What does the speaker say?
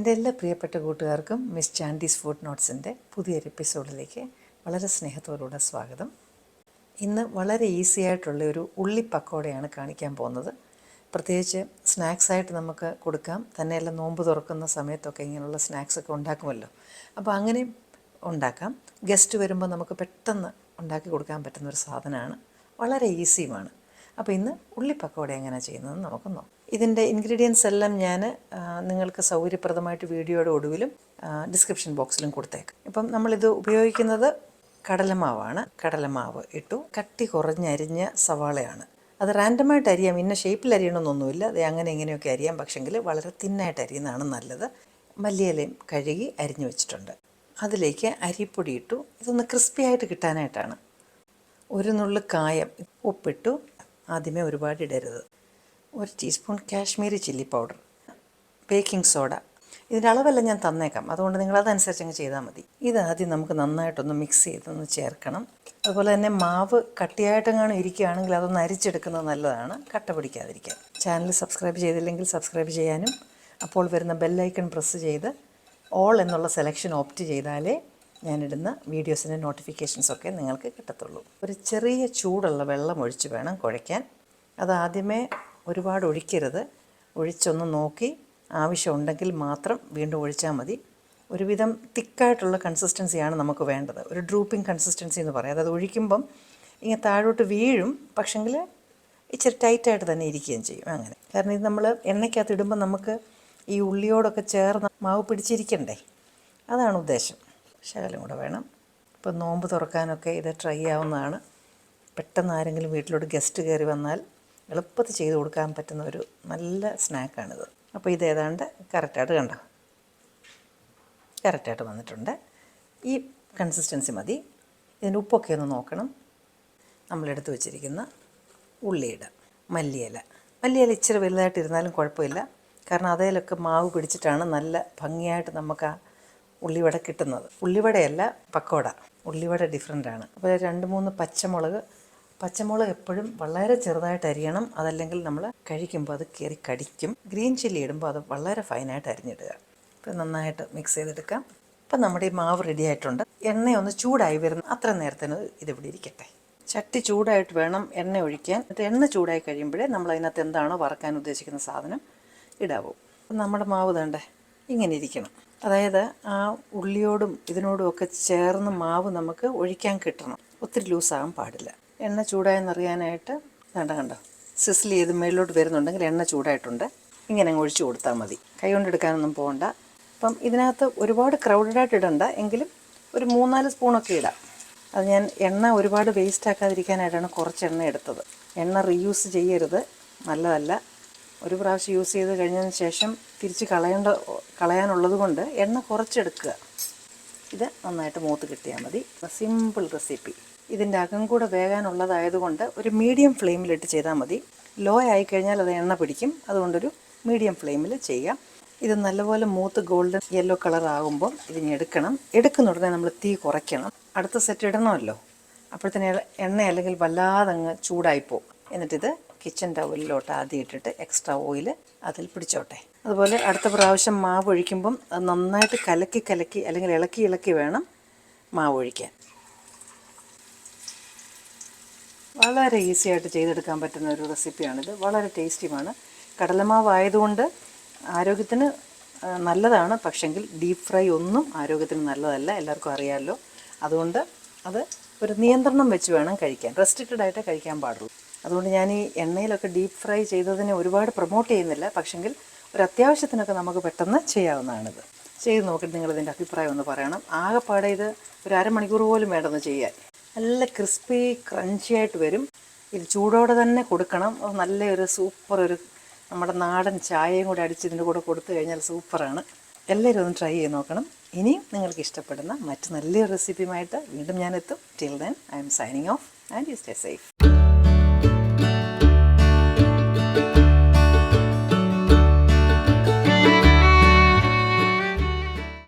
എന്റെ എല്ലാ പ്രിയപ്പെട്ട കൂട്ടുകാർക്കും മിസ് ചാൻഡീസ് ഫുഡ് നോട്ട്സിന്റെ പുതിയൊരു എപ്പിസോഡിലേക്ക് വളരെ സ്നേഹത്തോടുകൂടെ സ്വാഗതം. ഇന്ന് വളരെ ഈസി ആയിട്ടുള്ള ഒരു ഉള്ളി പക്കോടയാണ് കാണിക്കാൻ പോകുന്നത്. പ്രത്യേകിച്ച് സ്നാക്സായിട്ട് നമുക്ക് കൊടുക്കാം. തന്നെയല്ല നോമ്പ് തുറക്കുന്ന സമയത്തൊക്കെ ഇങ്ങനെയുള്ള സ്നാക്സ് ഒക്കെ ഉണ്ടാക്കുമല്ലോ. അപ്പോൾ അങ്ങനെ ഉണ്ടാക്കാം. ഗസ്റ്റ് വരുമ്പോൾ നമുക്ക് പെട്ടെന്ന് ഉണ്ടാക്കി കൊടുക്കാൻ പറ്റുന്ന ഒരു സാധനമാണ്. വളരെ ഈസിയുമാണ്. അപ്പോൾ ഇന്ന് ഉള്ളി എങ്ങനെയാണ് ചെയ്യുന്നതെന്ന് നമുക്ക് നോക്കാം. ഇതിന്റെ ഇൻഗ്രീഡിയൻസ് എല്ലാം ഞാൻ നിങ്ങൾക്ക് സൗകര്യപ്രദമായിട്ട് വീഡിയോയുടെ ഒടുവിലും ഡിസ്ക്രിപ്ഷൻ ബോക്സിലും കൊടുത്തേക്കാം. ഇപ്പം നമ്മളിത് ഉപയോഗിക്കുന്നത് കടലമാവാണ്. കടലമാവ് ഇട്ടു കട്ടി കുറഞ്ഞരിഞ്ഞ സവാളയാണ്. അത് റാൻഡമായിട്ട് അരിയാം. ഇന്ന ഷേപ്പിൽ അരിയണമെന്നൊന്നുമില്ല. അത് അങ്ങനെ എങ്ങനെയൊക്കെ അരിയാം. പക്ഷെങ്കിൽ വളരെ തിന്നായിട്ട് അരിയുന്നതാണ് നല്ലത്. മല്ലിയിലയും കഴുകി അരിഞ്ഞു വെച്ചിട്ടുണ്ട്. അതിലേക്ക് അരിപ്പൊടി ഇട്ടു. ഇതൊന്ന് ക്രിസ്പി ആയിട്ട് കിട്ടാനായിട്ടാണ്. ഒരു നുള്ളു കായം ഉപ്പിട്ടു. ആദ്യമേ ഒരുപാട് ഇടരുത്. ഒരു teaspoon Kashmiri chilli powder baking soda. ഇതിന്റെ അളവെല്ലാം ഞാൻ തന്നേക്കാം. അതുകൊണ്ട് നിങ്ങൾ അതനുസരിച്ച് അങ്ങ് ചെയ്താൽ മതി. ആദ്യം നമുക്ക് നന്നായിട്ടൊന്ന് മിക്സ് ചെയ്തൊന്ന് ചേർക്കണം. അതുപോലെ തന്നെ മാവ് കട്ടിയായിട്ടെങ്ങാനും ഇരിക്കുകയാണെങ്കിൽ അതൊന്ന് അരിച്ചെടുക്കുന്നത് നല്ലതാണ്. കട്ട പിടിക്കാതിരിക്കാൻ. ചാനൽ സബ്സ്ക്രൈബ് ചെയ്തില്ലെങ്കിൽ സബ്സ്ക്രൈബ് ചെയ്യാനും. അപ്പോൾ വരുന്ന ബെല്ലൈക്കൺ പ്രസ് ചെയ്ത് ഓൾ എന്നുള്ള സെലക്ഷൻ ഓപ്റ്റ് ചെയ്താലേ ഞാനിടുന്ന വീഡിയോസിന്റെ നോട്ടിഫിക്കേഷൻസൊക്കെ നിങ്ങൾക്ക് കിട്ടത്തുള്ളൂ. ഒരു ചെറിയ ചൂടുള്ള വെള്ളം ഒഴിച്ച് വേണം കുഴയ്ക്കാൻ. അത് ആദ്യമേ ഒരുപാട് ഒഴിക്കരുത്. ഒഴിച്ചൊന്ന് നോക്കി ആവശ്യമുണ്ടെങ്കിൽ മാത്രം വീണ്ടും ഒഴിച്ചാൽ മതി. ഒരുവിധം തിക്കായിട്ടുള്ള കൺസിസ്റ്റൻസിയാണ് നമുക്ക് വേണ്ടത്. ഒരു ഡ്രൂപ്പിംഗ് കൺസിസ്റ്റൻസി എന്ന് പറയാം. അതായത് ഒഴിക്കുമ്പം ഇങ്ങനെ താഴോട്ട് വീഴും. പക്ഷെങ്കിൽ ഇച്ചിരി ടൈറ്റായിട്ട് തന്നെ ഇരിക്കുകയും ചെയ്യും. അങ്ങനെ. കാരണം ഇത് നമ്മൾ എണ്ണയ്ക്കകത്ത് ഇടുമ്പോൾ നമുക്ക് ഈ ഉള്ളിയോടൊക്കെ ചേർന്ന് മാവ് പിടിച്ചിരിക്കണ്ടേ? അതാണ് ഉദ്ദേശം. ശകലം കൂടെ വേണം. ഇപ്പം നോമ്പ് തുറക്കാനൊക്കെ ഇത് ട്രൈ ആവുന്നതാണ്. പെട്ടെന്ന് ആരെങ്കിലും വീട്ടിലോട്ട് ഗസ്റ്റ് കയറി വന്നാൽ എളുപ്പത്തിൽ ചെയ്ത് കൊടുക്കാൻ പറ്റുന്ന ഒരു നല്ല സ്നാക്കാണിത് അപ്പോൾ ഇത് ഏതാണ്ട് കറക്റ്റായിട്ട് കണ്ടോ? കറക്റ്റായിട്ട് വന്നിട്ടുണ്ട്. ഈ കൺസിസ്റ്റൻസി മതി. ഇതിന്റെ ഉപ്പൊക്കെ ഒന്ന് നോക്കണം. നമ്മളെടുത്ത് വെച്ചിരിക്കുന്ന ഉള്ളിയിട മല്ലിയില. മല്ലിയില ഇച്ചിരി വലുതായിട്ടിരുന്നാലും കുഴപ്പമില്ല. കാരണം അതേലൊക്കെ മാവ് പിടിച്ചിട്ടാണ് നല്ല ഭംഗിയായിട്ട് നമുക്ക് ആ ഉള്ളിവട കിട്ടുന്നത്. ഉള്ളിവടയല്ല പക്കോട. ഉള്ളിവട ആണ്. അപ്പോൾ രണ്ട് മൂന്ന് പച്ചമുളക് പച്ചമുളക് എപ്പോഴും വളരെ ചെറുതായിട്ട് അരിയണം അതല്ലെങ്കിൽ നമ്മൾ കഴിക്കുമ്പോൾ അത് കയറി കടിക്കും. ഗ്രീൻ ചില്ലി ഇടുമ്പോൾ അത് വളരെ ഫൈനായിട്ട് അരിഞ്ഞിടുക. ഇപ്പം നന്നായിട്ട് മിക്സ് ചെയ്തെടുക്കാം ഇപ്പം നമ്മുടെ ഈ മാവ് റെഡി ആയിട്ടുണ്ട്. എണ്ണയൊന്ന് ചൂടായി വരുന്ന അത്ര നേരത്തിന് ഇതിവിടെ ഇരിക്കട്ടെ. ചട്ടി ചൂടായിട്ട് വേണം എണ്ണ ഒഴിക്കാൻ. എന്നിട്ട് എണ്ണ ചൂടായി കഴിയുമ്പോഴേ നമ്മൾ അതിനകത്ത് എന്താണോ വറക്കാൻ ഉദ്ദേശിക്കുന്ന സാധനം ഇടാവൂ. നമ്മുടെ മാവ് തേണ്ടേ ഇങ്ങനെ ഇരിക്കണം. അതായത് ആ ഉള്ളിയോടും ഇതിനോടും ഒക്കെ ചേർന്ന് മാവ് നമുക്ക് ഒഴിക്കാൻ കിട്ടണം. ഒത്തിരി ലൂസാകാൻ പാടില്ല. എണ്ണ ചൂടായെന്നറിയാനായിട്ട് വേണ്ട കണ്ടോ? സിസിൽ ചെയ്ത് മേളിലോട്ട് വരുന്നുണ്ടെങ്കിൽ എണ്ണ ചൂടായിട്ടുണ്ട്. ഇങ്ങനെ അങ്ങ് ഒഴിച്ചു കൊടുത്താൽ മതി. കൈകൊണ്ട് എടുക്കാനൊന്നും പോകണ്ട. അപ്പം ഇതിനകത്ത് ഒരുപാട് ക്രൗഡഡായിട്ട് ഇടണ്ട. എങ്കിലും ഒരു മൂന്നാൽ സ്പൂണൊക്കെ ഇടാം. അത് ഞാൻ എണ്ണ ഒരുപാട് വേസ്റ്റ് ആക്കാതിരിക്കാനായിട്ടാണ് കുറച്ച് എണ്ണ എടുത്തത്. എണ്ണ റീയൂസ് ചെയ്യരുത്. നല്ലതല്ല. ഒരു പ്രാവശ്യം യൂസ് ചെയ്ത് കഴിഞ്ഞതിന് ശേഷം തിരിച്ച് കളയേണ്ട കളയാനുള്ളത് കൊണ്ട് എണ്ണ കുറച്ചെടുക്കുക ഇത് നന്നായിട്ട് മൂത്ത് കിട്ടിയാൽ മതി. സിമ്പിൾ റെസിപ്പി ഇതിന്റെ അകം കൂടെ വേകാനുള്ളതായതുകൊണ്ട് ഒരു മീഡിയം ഫ്ലെയിമിലിട്ട് ചെയ്താൽ മതി. ലോ ആയി കഴിഞ്ഞാൽ അത് എണ്ണ പിടിക്കും. അതുകൊണ്ടൊരു മീഡിയം ഫ്ലെയിമിൽ ചെയ്യാം. ഇത് നല്ലപോലെ മൂത്ത് ഗോൾഡൻ യെല്ലോ കളർ ആകുമ്പോൾ ഇതിനി എടുക്കണം. എടുക്കുന്ന ഉടനെ നമ്മൾ തീ കുറയ്ക്കണം. അടുത്ത സെറ്റ് ഇടണമല്ലോ. അപ്പോഴത്തേന് എണ്ണ അല്ലെങ്കിൽ വല്ലാതെ അങ്ങ് ചൂടായിപ്പോവും എന്നിട്ടിത് കിച്ചൺ ടവലിലോട്ട് ആദ്യം ഇട്ടിട്ട് എക്സ്ട്രാ ഓയിൽ അതിൽ പിടിച്ചോട്ടെ. അതുപോലെ അടുത്ത പ്രാവശ്യം മാവ് ഒഴിക്കുമ്പം നന്നായിട്ട് കലക്കി കലക്കി അല്ലെങ്കിൽ ഇളക്കി ഇളക്കി വേണം മാവ് ഒഴിക്കാൻ. വളരെ ഈസി ആയിട്ട് ചെയ്തെടുക്കാൻ പറ്റുന്ന ഒരു റെസിപ്പിയാണിത് വളരെ ടേസ്റ്റിയുമാണ്. കടലമാവ് ആയതുകൊണ്ട് ആരോഗ്യത്തിന് നല്ലതാണ്. പക്ഷെങ്കിൽ ഡീപ്പ് ഫ്രൈ ഒന്നും ആരോഗ്യത്തിന് നല്ലതല്ല. എല്ലാവർക്കും അറിയാമല്ലോ അതുകൊണ്ട് അത് ഒരു നിയന്ത്രണം വെച്ച് വേണം കഴിക്കാൻ. റെസ്ട്രിക്റ്റഡ് ആയിട്ട് കഴിക്കാൻ പാടുള്ളൂ. അതുകൊണ്ട് ഞാൻ ഈ എണ്ണയിലൊക്കെ ഡീപ്പ് ഫ്രൈ ചെയ്തതിനെ ഒരുപാട് പ്രൊമോട്ട് ചെയ്യുന്നില്ല. പക്ഷെങ്കിൽ ഒരു അത്യാവശ്യത്തിനൊക്കെ നമുക്ക് പെട്ടെന്ന് ചെയ്യാവുന്നതാണിത്. ചെയ്ത് നോക്കിയിട്ട് നിങ്ങളിതിന്റെ അഭിപ്രായം ഒന്ന് പറയണം. ആകെപ്പാടെ ഇത് ഒരു അരമണിക്കൂർ പോലും വേണ്ടെന്ന് ചെയ്യാൻ. നല്ല ക്രിസ്പി ക്രഞ്ചി ആയിട്ട് വരും. ഇത് ചൂടോടെ തന്നെ കൊടുക്കണം. നല്ലൊരു സൂപ്പർ ഒരു നമ്മുടെ നാടൻ ചായയും കൂടെ അടിച്ച് ഇതിന്റെ കൂടെ കൊടുത്തു കഴിഞ്ഞാൽ സൂപ്പറാണ് എല്ലാവരും ഒന്ന് ട്രൈ ചെയ്ത് നോക്കണം. ഇനിയും നിങ്ങൾക്ക് ഇഷ്ടപ്പെടുന്ന മറ്റ് നല്ലൊരു റെസിപ്പിയുമായിട്ട് വീണ്ടും ഞാനെത്തും till then I'm signing off and you stay safe